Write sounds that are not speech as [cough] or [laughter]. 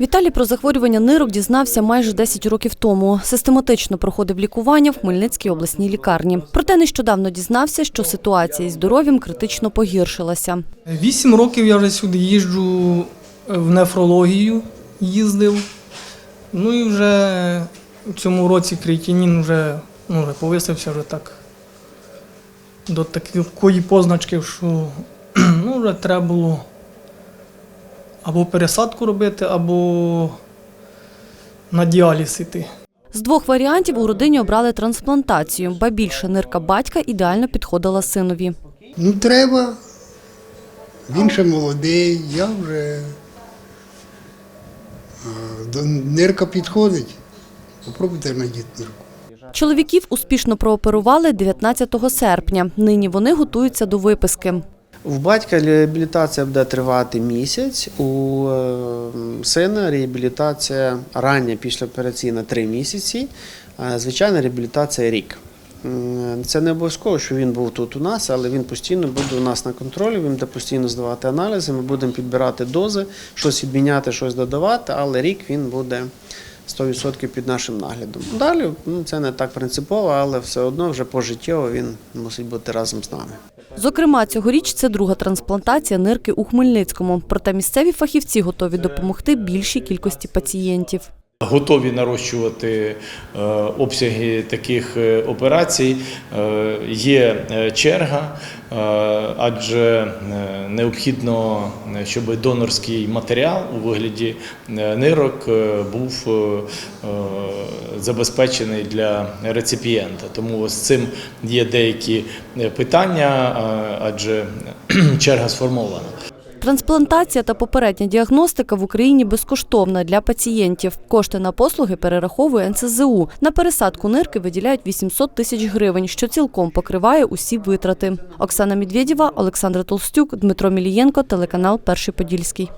Віталій про захворювання нирок дізнався майже 10 років тому. Систематично проходив лікування в Хмельницькій обласній лікарні. Проте нещодавно дізнався, що ситуація із здоров'ям критично погіршилася. Вісім років я вже сюди їжджу в нефрологію, їздив. Ну і вже в цьому році креатинін вже, ну, вже повисився вже так до такої позначки, що [clears throat] ну, вже треба було або пересадку робити, або на діаліз іти. З двох варіантів у родині обрали трансплантацію, ба більше нирка батька ідеально підходила синові. Ну, треба. Він ще молодий, я вже. а, до- Нирка підходить. Попробуйте надіти нирку. Чоловіків успішно прооперували 19 серпня. Нині вони готуються до виписки. У батька реабілітація буде тривати місяць, у е, сина реабілітація рання післяопераційна три місяці, звичайна реабілітація рік. Це не обов'язково, що він був тут у нас, але він постійно буде у нас на контролі, він буде постійно здавати аналізи, ми будемо підбирати дози, щось відміняти, щось додавати, але рік він буде 100% під нашим наглядом. Далі ну, це не так принципово, але все одно вже пожиттєво він мусить бути разом з нами. Зокрема, цьогоріч це друга трансплантація нирки у Хмельницькому. Проте місцеві фахівці готові допомогти більшій кількості пацієнтів. Готові нарощувати е, обсяги таких е, операцій. Е, Є черга, адже необхідно, щоб донорський матеріал у вигляді нирок був забезпечений для реципієнта. Тому з цим є деякі питання, адже [clears throat] черга сформована. Трансплантація та попередня діагностика в Україні безкоштовна для пацієнтів. Кошти на послуги перераховує НСЗУ. На пересадку нирки виділяють 800 тисяч гривень, що цілком покриває усі витрати. Оксана Медведєва, Олександр Толстюк, Дмитро Мілієнко, телеканал Перший Подільський.